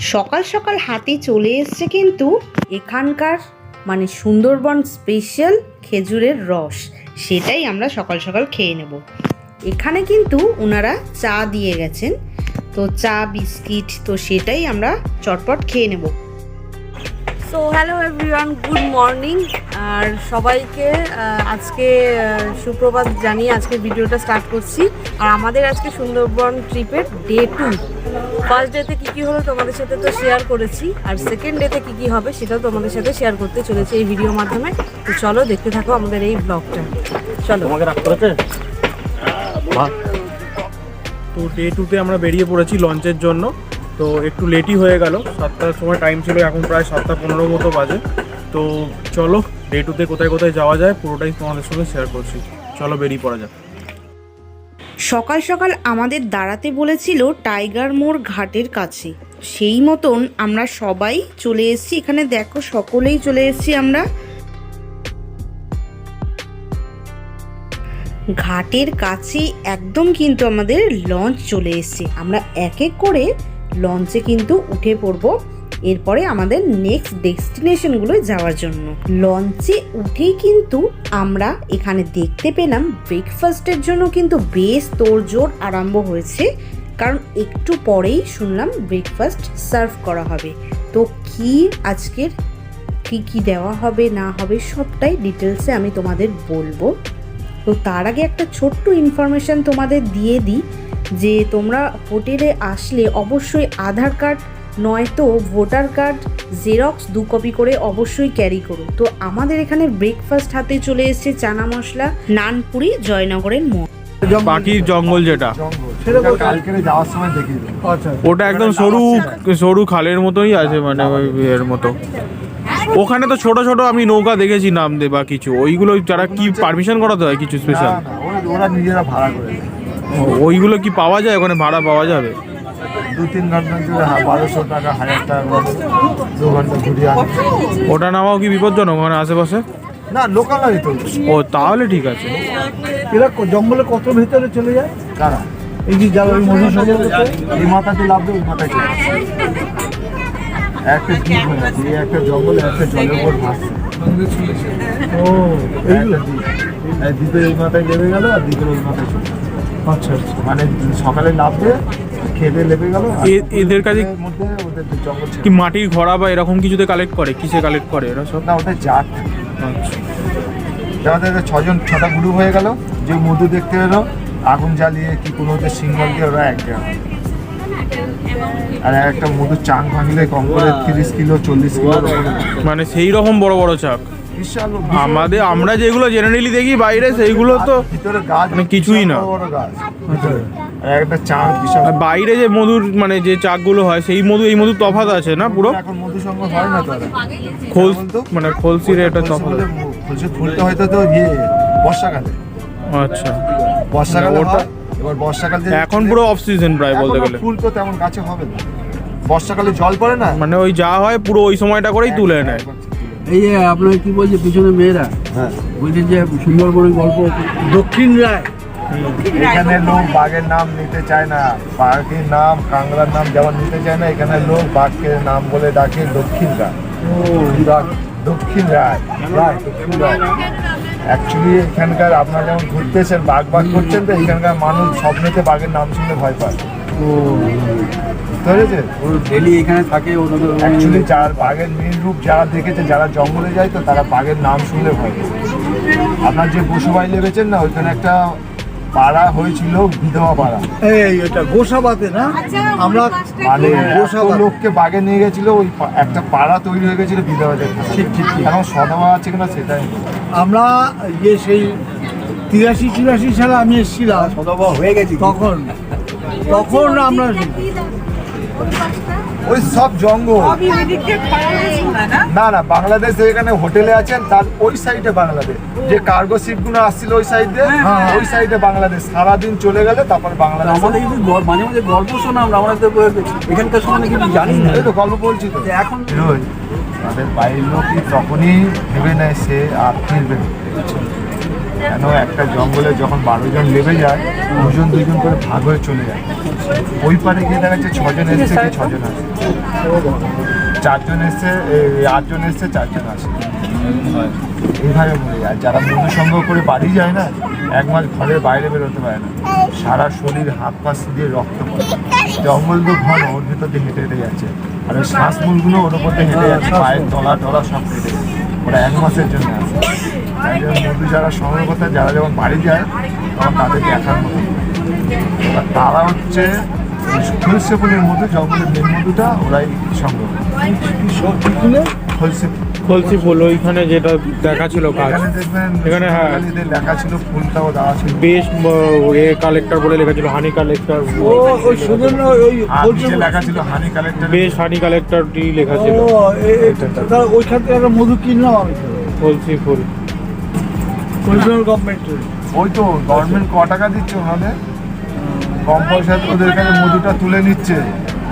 সকাল সকাল হাতে চলে এসছে কিন্তু এখানকার মানে সুন্দরবন স্পেশাল খেজুরের রস, সেটাই আমরা সকাল সকাল খেয়ে নেব। এখানে কিন্তু ওনারা চা দিয়ে গেছেন, তো চা, বিস্কিট, তো সেটাই আমরা চটপট খেয়ে নেব। So hello everyone good morning আর সবাইকে আজকে সুপ্রভাত জানিয়ে আজকে ভিডিওটা স্টার্ট করছি। আর আমাদের আজকে সুন্দরবন ট্রিপের ডে টু ফার্স্ট ডেতে কী কী হলো তোমাদের সাথে তো শেয়ার করেছি। আর সেকেন্ড ডেতে কী কী হবে সেটাও তোমাদের সাথে শেয়ার করতে চলেছি এই ভিডিওর মাধ্যমে। তো চলো দেখতে থাকো আমাদের এই ব্লগটা চলো। করেছে? তো ডে টুতে আমরা বেরিয়ে পড়েছি লঞ্চের জন্য। তো একটু লেটই হয়ে গেল। সাতটার সময় টাইম ছিল, এখন প্রায় সাতটা পনেরো মতো বাজে। তো চলো ডে টুতে কোথায় কোথায় যাওয়া যায়, পুরোটাই তোমাদের সঙ্গে শেয়ার করছি। চলো বেরিয়ে পড়া যাক। সকাল সকাল আমাদের দাঁড়াতে বলেছিল টাইগার মোড় ঘাটের কাছে। সেই মতন আমরা সবাই চলে এসেছি। এখানে দেখো, সকলেই চলে এসেছি আমরা। ঘাটের কাছে একদম কিন্তু আমাদের লঞ্চ চলে এসেছে। আমরা এক এক করে লঞ্চে কিন্তু উঠে পড়ব। এরপরে আমাদের নেক্সট ডেস্টিনেশনগুলো যাওয়ার জন্য। লঞ্চে উঠেই কিন্তু আমরা এখানে দেখতে পেলাম ব্রেকফাস্টের জন্য কিন্তু বেশ তোড়জোড় আরম্ভ হয়েছে। কারণ একটু পরেই শুনলাম ব্রেকফাস্ট সার্ভ করা হবে। তো কি আজকের, কি কি দেওয়া হবে, না হবে, সবটাই ডিটেলসে আমি তোমাদের বলব। তো তার আগে একটা ছোট্ট ইনফরমেশান তোমাদের দিয়ে দিই যে তোমরা হোটেলে আসলে অবশ্যই আধার কার্ড নয়তো ভোটার কার্ড জেরক্স দু কপি করে অবশ্যই ক্যারি করো। তো আমাদের এখানে ব্রেকফাস্ট হাতে চলে এসেছে চানা মশলা নানপুরি জয়নগরের মোড়। পাখির জঙ্গল যেটা। সেটা কালকে যাওয়ার সময় দেখিয়ে দেবো আচ্ছা ওটা একদম সরু সরু খালের মতোই আছে মানে ওই এর মতো। ওখানে তো ছোট ছোট আমি নৌকা দেখেছি নাম দে বা কিছু। ওইগুলো যারা কি পারমিশন করাতে হয় কিছু স্পেশাল ওরা নিজেরা ভাড়া করে ওইগুলো কি পাওয়া যায়? ওখানে ভাড়া পাওয়া যাবে? দু তিন ঘণ্টা জুড়ে বারোশো টাকা হাজার টাকা দু ঘণ্টা ঘুরিয়ে ওটা নামাও কি বিপজ্জনক ওখানে আশেপাশে? না লোকাল নয় তো। ও তাহলে ঠিক আছে। এরা জঙ্গলে কত ভেতরে চলে যায়? কারা এই যে যারা ওই মধু এই মাথাতে লাভ দেবে ওই মাথায় চলে আসে। একটা আছে একটা জঙ্গলে একটা জলের উপর ভাসছে। ও এইগুলো একটা দ্বীপের এই মাথায় লেবে গেল আর দ্বীপের ওই মাথায় চলে আচ্ছা আচ্ছা। মানে সকালে খেতে গেল এদের কাছে- মধ্যে ওদের জঙ্গল কি মাটির ঘোড়া বা এরকম কিছুতে কালেক্ট করে? কিসে কালেক্ট করে এরা সব? না ওটা জাত। আচ্ছা। ছজন ছটা গ্রুপ হয়ে গেল যে মধু দেখতে এলো আগুন জ্বালিয়ে কি কোনো ওদের সিঙ্গল দিয়ে ওরা এক জায়গা আর একটা মধু চাং ভাঙলে কম করে তিরিশ কিলো চল্লিশ কিলো মানে সেই রকম বড় বড় চাক। আমাদের আমরা যেগুলো জেনারেলি দেখি বাইরে সেইগুলো তো মানে কিছুই না। একটা বিশাল। বাইরে যে মধুর মানে যে চাকগুলো হয় সেই মধু এই মধুর তফাৎ আছে না পুরো? এখন মধু সঙ্গ হয় না তো খোল মানে খোলসির এটা তফাৎ বলছে ফুলটা হয়তো তো ইয়ে বর্ষাকালে। আচ্ছা। বর্ষাকালে ওটা- হয়। এবার বর্ষাকালে এখন পুরো অফ সিজন প্রায় বলতে গেলে। ফুল তো তেমন গাছে হবে না। বর্ষাকালে জল পড়ে না? মানে ওই যা হয় পুরো ওই সময়টা করেই তুলে নেয়। এই যে আপনার কি বলছে পিছনে মেয়েরা? হ্যাঁ। বলছে যে সুন্দরবনের গল্প দক্ষিণ রায়। এখানে লোক বাঘের নাম নিতে চায় না। বাঘের নাম কাংড়ার নাম যেমন নিতে চায় না এখানে লোক বাঘকে নাম বলে ডাকে দক্ষিণ রায়। দক্ষিণ রায়। রায় দক্ষিণ রায়। অ্যাকচুয়ালি এখানকার আপনারা যেমন ঘুরতেছেন বাঘ বাঘ করছেন তো এখানকার মানুষ স্বপ্নেতে বাঘের নাম শুনলে ভয় পায়। ও ডেলি এখানে থাকে অ্যাকচুয়ালি যার বাঘের মেন রূপ যারা দেখেছে যারা জঙ্গলে যায় তো তারা বাঘের নাম শুনলে ভয় পায়। আপনার যে পশু পশুবাই লেগেছেন না ওইখানে একটা পাড়া হয়েছিল বিধবা পাড়া। এই এটা গোসাবাতে না? আমরা মানে গোসা লোককে বাগে নিয়ে গেছিল ওই পা- একটা পাড়া তৈরি হয়ে গেছিল বিধবাদের। ঠিক, ঠিক, ঠিক। এখন সদমা আছে কিনা সেটাই। আমরা ইয়ে সেই তিরাশি চুরাশি সালে আমি এসেছিলাম। সদমা হয়ে গেছি তখন। তখন আমরা ওই সব জঙ্গল। না না? বাংলাদেশে এখানে হোটেলে আছেন তার ওই সাইডে বাংলাদেশ। যে কার্গো শিপগুলো আসছিল ওই সাইডে ওই সাইডে বাংলাদেশ। সারাদিন চলে গেলে তারপর বাংলাদেশ। আমাদের কিন্তু মাঝে মাঝে গল্প শোনা আমরা তো এখানকার সময় কিন্তু জানি না। এই তো গল্প বলছি তো। এখন তাদের বাইরের লোক তখনই ভেবে নেয় সে আর ফিরবে না। কেন একটা জঙ্গলে যখন বারো জন লেবে যায়, দুজন দুজন করে ভাগ হয়ে চলে যায়। ওই পারে গিয়ে দেখা যাচ্ছে ছজন এসছে, কি ছজন আসে চারজন এসছে আটজন এসছে, চারজন আসে এইভাবে মরে যায়। যারা মধু সংগ্রহ করে বাড়ি যায় না, এক মাস ঘরের বাইরে বেরোতে পারে না। সারা শরীর হাত পা দিয়ে রক্ত পড়ে। জঙ্গল তো ঘন, ওর ভিতর দিয়ে হেঁটে হেঁটে যাচ্ছে। আর ওই শ্বাসমূলগুলো ওর উপর দিয়ে হেঁটে যাচ্ছে, পায়ের তলা টলা সব হেঁটে যাচ্ছে ওরা এক মাসের জন্য আসে তাই জন্য মধু যারা সময় করতে যারা যখন বাড়ি যায় তখন তাদের দেখার মতো এবার তারা হচ্ছে হোলসেপুলের মধ্যে মধু জঙ্গলের মেন মধুটা ওরাই সংগ্রহ করে। সবজি বলছি ফুল ওইখানে যেটা দেখা ছিল কাজ। এখানে হ্যাঁ। লেখা ছিল ফুলটাও দেওয়া ছিল। বেশ এ কালেক্টর বলে লেখা ছিল হানি কালেক্টর ও ওই সুজন্য ওই লেখা ছিল হানি কালেক্টর বেশ হানি কালেক্টরটি লেখা ছিল। ওইখান থেকে একটা মধু কিনলাম আমি। তুলসী ফুল। গভর্নমেন্টের ওই তো গভর্নমেন্ট ক টাকা দিচ্ছে ওনাদের? কম পয়সাতে ওদের কাছে মধুটা তুলে নিচ্ছে।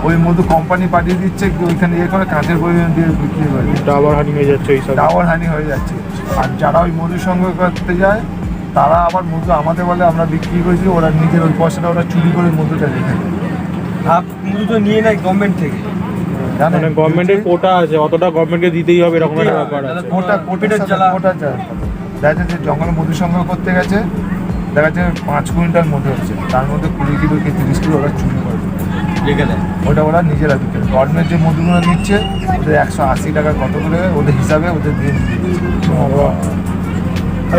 ওই মধু কোম্পানি পাঠিয়ে দিচ্ছে কি ওইখানে ইয়ে করে কাঁচের বই দিয়ে বিক্রি করে ডাবার হানি হয়ে যাচ্ছে এইসব ডাবর হানি হয়ে যাচ্ছে। আর যারা ওই মধু সংগ্রহ করতে যায় তারা আবার মধু আমাদের বলে আমরা বিক্রি করেছি ওরা নিজের ওই পয়সাটা ওরা চুরি করে মধুটা রেখে হাফ মধু তো নিয়ে নেয় গভর্নমেন্ট থেকে। মানে গভর্নমেন্টের কোটা আছে অতটা গভর্নমেন্টকে দিতেই হবে এরকম একটা ব্যাপার আছে। কোটা কোটার জ্বালা। কোটা জ্বালা দেখা যাচ্ছে যে জঙ্গলে মধু সংগ্রহ করতে গেছে দেখা যাচ্ছে পাঁচ কুইন্টাল মধু হচ্ছে। তার মধ্যে কুড়ি কিলো কি তিরিশ কিলো ওরা চুরি ওটা ওরা নিজেরা বিক্রি গভর্নমেন্ট যে মধুগুলো নিচ্ছে ওদের একশো আশি টাকা কত করে ওদের হিসাবে ওদের দিয়ে দিচ্ছে।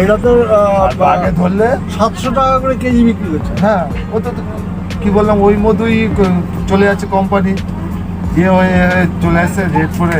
এটা তো ধরলে? সাতশো টাকা করে কেজি বিক্রি করছে। হ্যাঁ ও তো তো কি বললাম ওই মধুই চলে যাচ্ছে কোম্পানি দিয়ে হয়ে হয়ে চলে আসছে রেট করে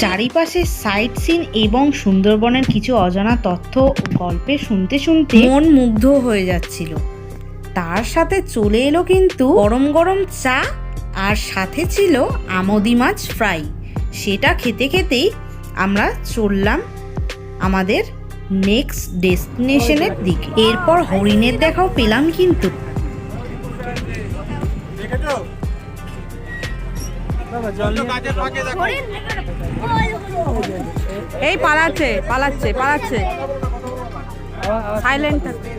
দরিয়ায় চারিপাশে সাইট সিন এবং সুন্দরবনের কিছু অজানা তথ্য ও গল্পে শুনতে শুনতে মন মুগ্ধ হয়ে যাচ্ছিল। তার সাথে চলে এলো কিন্তু গরম গরম চা আর সাথে ছিল আমদি মাছ ফ্রাই। সেটা খেতে খেতেই আমরা চললাম আমাদের নেক্সট ডেস্টিনেশনের দিকে। এরপর হরিণের দেখাও পেলাম কিন্তু। এই পালাচ্ছে পালাচ্ছে পালাচ্ছে। সাইলেন্ট আছে।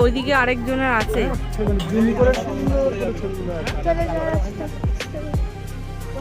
ওইদিকে আরেকজনের আছে।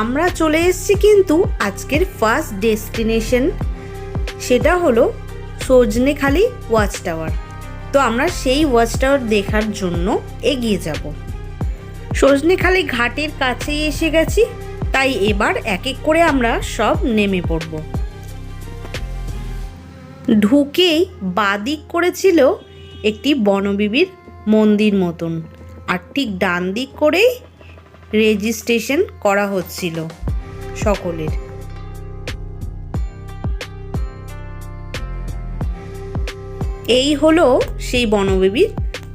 আমরা চলে এসেছি কিন্তু আজকের ফার্স্ট ডেস্টিনেশন সেটা হলো সজনেখালি ওয়াচ টাওয়ার তো আমরা সেই ওয়াচ টাওয়ার দেখার জন্য এগিয়ে যাব। সজনেখালি ঘাটের কাছেই এসে গেছি, তাই এবার এক এক করে আমরা সব নেমে পড়ব। ঢুকেই বাদিক করেছিল একটি বনবিবির মন্দির মতন। আর ঠিক ডান দিক করেই রেজিস্ট্রেশন করা হচ্ছিল সকলের। এই হলো সেই বনবেবীর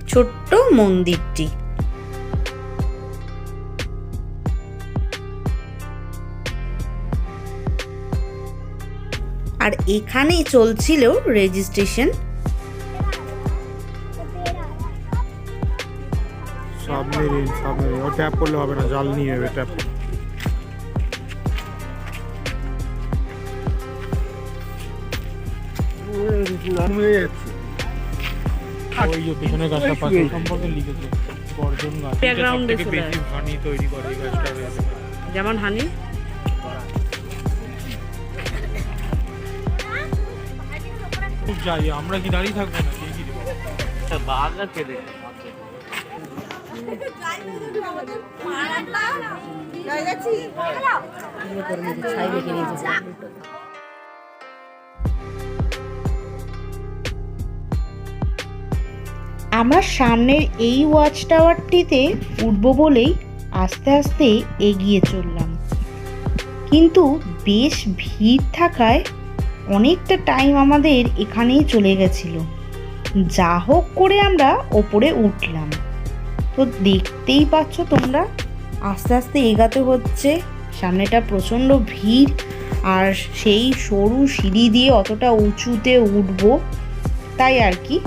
ছোট্ট মন্দিরটি। আর এখানেই চলছিল রেজিস্ট্রেশন সাবমেরিন সাবমেরিন ও ট্যাপ করলে হবে না জাল নিয়ে যাবে ট্যাপ ওই যে পেছনে গাছটা পাশে সম্পর্কে লিখেছে গর্জন গাছ। এটা Background এ সবথেকে চলে বেশি হানি তৈরি করে এই গাছটা যেমন হানি। খুব যাই আমরা কি দাঁড়িয়ে থাকব না বাঘ আছে আমরা সামনের এই ওয়াচ টাওয়ারটিতে উঠব বলেই আস্তে আস্তে এগিয়ে চললাম। কিন্তু বেশ ভিড় থাকায় অনেকটা টাইম আমাদের এখানেই চলে গেছিল। যা হোক করে আমরা ওপরে উঠলাম। তো দেখতেই পাচ্ছ তোমরা, আস্তে আস্তে এগাতে হচ্ছে। সামনেটা প্রচণ্ড ভিড়, আর সেই সরু সিঁড়ি দিয়ে অতটা উঁচুতে উঠবো, তাই আর কি।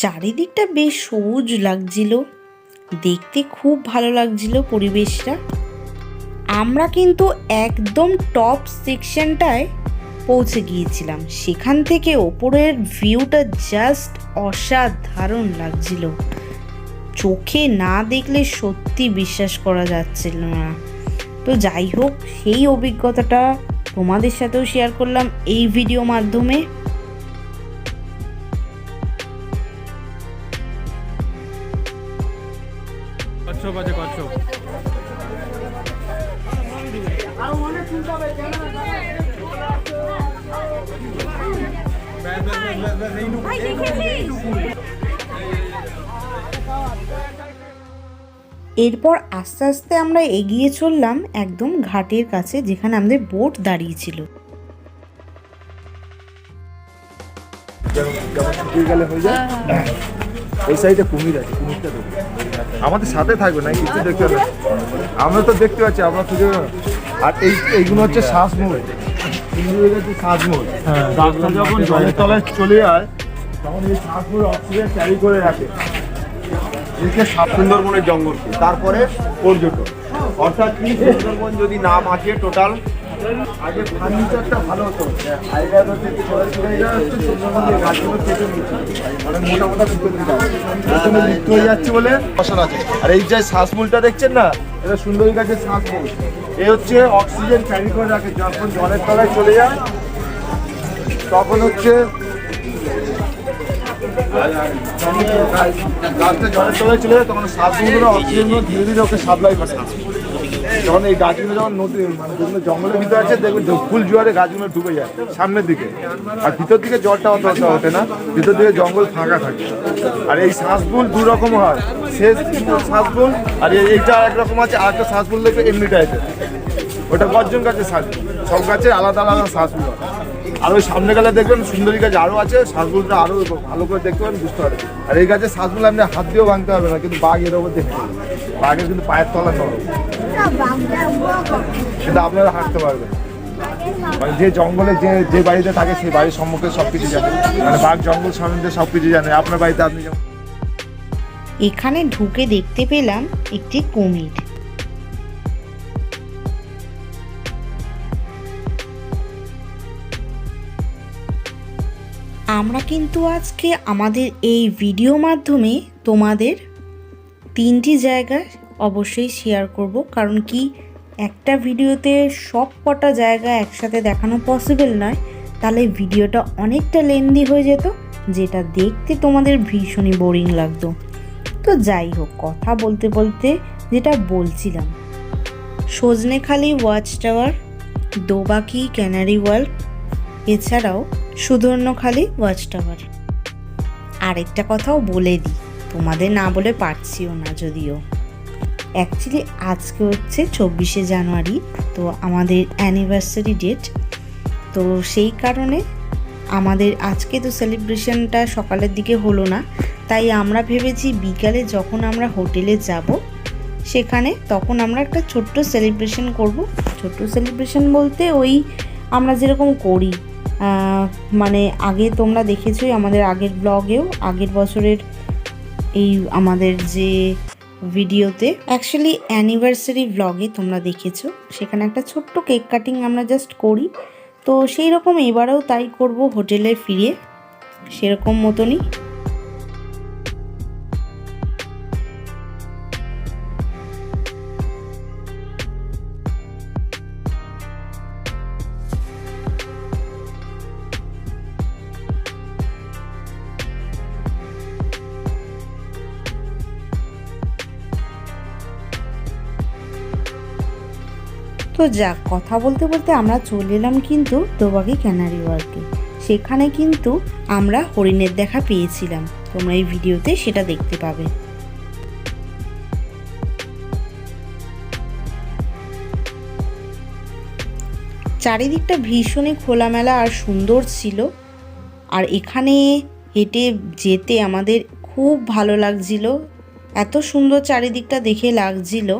চারিদিকটা বেশ সবুজ লাগছিল। দেখতে খুব ভালো লাগছিল পরিবেশটা। আমরা কিন্তু একদম টপ সেকশনটায় পৌঁছে গিয়েছিলাম। সেখান থেকে ওপরের ভিউটা জাস্ট অসাধারণ লাগছিল। চোখে না দেখলে সত্যি বিশ্বাস করা যাচ্ছিল না। তো যাই হোক, সেই অভিজ্ঞতাটা তোমাদের সাথেও শেয়ার করলাম এই ভিডিও মাধ্যমে। এরপর আস্তে আস্তে আমরা এগিয়ে চললাম একদম ঘাটের কাছে যেখানে আমাদের বোট দাঁড়িয়েছিল। হয়ে ওই সাইডে কুমির আছে কুমিরটা দেখো। আমাদের সাথে থাকবে না কিছু দেখতে হবে। আমরা তো দেখতে পাচ্ছি আমরা খুঁজে আর এই এইগুলো হচ্ছে শ্বাসমূল। কুমির হচ্ছে শ্বাসমূল যখন জলের তলায় চলে যায় তখন এই শ্বাসমূল অক্সিজেন ক্যারি করে রাখে। সাত সুন্দরবনের জঙ্গলকে তারপরে পর্যটন অর্থাৎ কি, সুন্দরবন যদি না বাঁচে টোটাল আগে ফার্নিচারটা ভালো হতো হয়ে যাচ্ছে বলে আর এই যে দেখছেন না, এটা সুন্দরী গাছের এ হচ্ছে অক্সিজেন ক্যারি করে রাখে। যখন জলের তলায় চলে যায়, তখন হচ্ছে গাছটা জলের তলায় চলে যায় তখন শ্বাসমূলগুলো অক্সিজেনগুলো ধীরে ধীরে ওকে সাপ্লাই করে যখন এই গাছগুলো যখন নদী মানে যেগুলো জঙ্গলের ভিতরে আছে দেখবে ফুল জোয়ারে গাছগুলো ডুবে যায় সামনের দিকে আর ভিতর দিকে জলটা অত অত ওঠে না ভিতর দিকে জঙ্গল ফাঁকা থাকে আর এই শ্বাসফুল দু রকম হয় শেষ শ্বাসফুল আর এই- এইটা একরকম আছে আর একটা শ্বাসফুল দেখবে এমনি টাইপের ওটা গর্জন গাছের শ্বাস সব গাছের আলাদা আলাদা শ্বাসফুল হয় আর ওই সামনে গেলে দেখবেন সুন্দরী গাছ আরও আছে শ্বাসফুলটা আরও ভালো করে দেখতে পারেন বুঝতে পারবেন। আর এই গাছের শ্বাসফুল আপনি হাত দিয়েও ভাঙতে পারবে না, কিন্তু বাঘ এর ওপর দেখতে। বাঘের কিন্তু পায়ের তলা নরম। সেটা আপনারা হাঁটতে পারবেন। মানে যে জঙ্গলে যে যে বাড়িতে থাকে সেই বাড়ির সম্মুখে সব কিছু জানে। মানে বাঘ, জঙ্গল সম্বন্ধে সব কিছু জানে। আপনার বাড়িতে আপনি এখানে ঢুকে দেখতে পেলাম একটি কুমির। আমরা কিন্তু আজকে আমাদের এই ভিডিও মাধ্যমে তোমাদের তিনটি জায়গা অবশ্যই শেয়ার করব। কারণ কি একটা ভিডিওতে সব কটা জায়গা একসাথে দেখানো পসিবল নয়, তাহলে ভিডিওটা অনেকটা লেন্দি হয়ে যেত, যেটা দেখতে তোমাদের ভীষণই বোরিং লাগতো। তো যাই হোক, কথা বলতে বলতে যেটা বলছিলাম Sajnekhali watch tower Dobaki canary world এছাড়াও সুদর্ণখালি ওয়াচ টাওয়ার আরেকটা কথাও বলে দিই, তোমাদের না বলে পারছিও না যদিও। অ্যাকচুয়ালি আজকে হচ্ছে চব্বিশে জানুয়ারি, তো আমাদের অ্যানিভার্সারি ডেট তো সেই কারণে আমাদের আজকে তো সেলিব্রেশনটা সকালের দিকে হলো না, তাই আমরা ভেবেছি বিকালে যখন আমরা হোটেলে যাব, সেখানে তখন আমরা একটা ছোট্ট সেলিব্রেশন করব। ছোট্ট সেলিব্রেশন বলতে ওই আমরা যেরকম করি মানে আগে তোমরা দেখেছোই আমাদের আগের ব্লগেও আগের বছরের এই আমাদের যে ভিডিওতে অ্যাকচুয়ালি অ্যানিভার্সারি ব্লগে তোমরা দেখেছ। সেখানে একটা ছোট্ট কেক কাটিং আমরা জাস্ট করি। তো সেই রকম এবারেও তাই করব হোটেলে ফিরে। সেরকম মতনই। তো যাক, কথা বলতে বলতে আমরা চলে এলাম কিন্তু দোবাকি ক্যানারি ওয়ার্কে। সেখানে কিন্তু আমরা হরিণের দেখা পেয়েছিলাম। তোমরা এই ভিডিওতে সেটা দেখতে পাবে। চারিদিকটা ভীষণই খোলামেলা আর সুন্দর ছিল। আর এখানে হেঁটে যেতে আমাদের খুব ভালো লাগছিল। এত সুন্দর চারিদিকটা দেখে লাগছিল।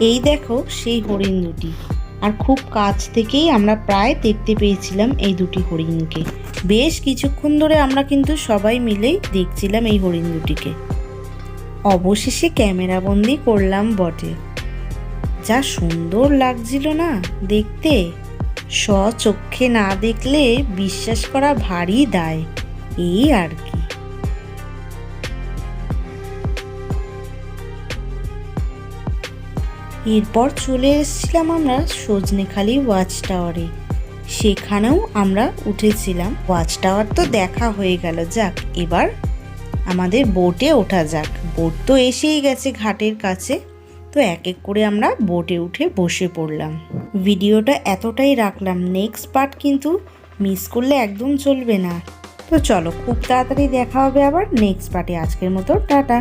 এই দেখো সেই হরিণ দুটি। আর খুব কাছ থেকেই আমরা প্রায় দেখতে পেয়েছিলাম এই দুটি হরিণকে। বেশ কিছুক্ষণ ধরে আমরা কিন্তু সবাই মিলেই দেখছিলাম এই হরিণ দুটিকে। অবশেষে ক্যামেরাবন্দি করলাম বটে। যা সুন্দর লাগছিল না দেখতে। স্বচক্ষে না দেখলে বিশ্বাস করা ভারী দায়। এই আর কি। এরপর চলে এসেছিলাম আমরা সজনেখালি ওয়াচ টাওয়ারে সেখানেও আমরা উঠেছিলাম। ওয়াচ টাওয়ার তো দেখা হয়ে গেল, যাক, এবার আমাদের বোটে ওঠা যাক। বোট তো এসেই গেছে ঘাটের কাছে, তো এক এক করে আমরা বোটে উঠে বসে পড়লাম। ভিডিওটা এতটাই রাখলাম, নেক্সট পার্ট কিন্তু মিস করলে একদম চলবে না। তো চলো, খুব তাড়াতাড়ি দেখা হবে আবার, নেক্সট পার্টে আজকের মতো, টাটা।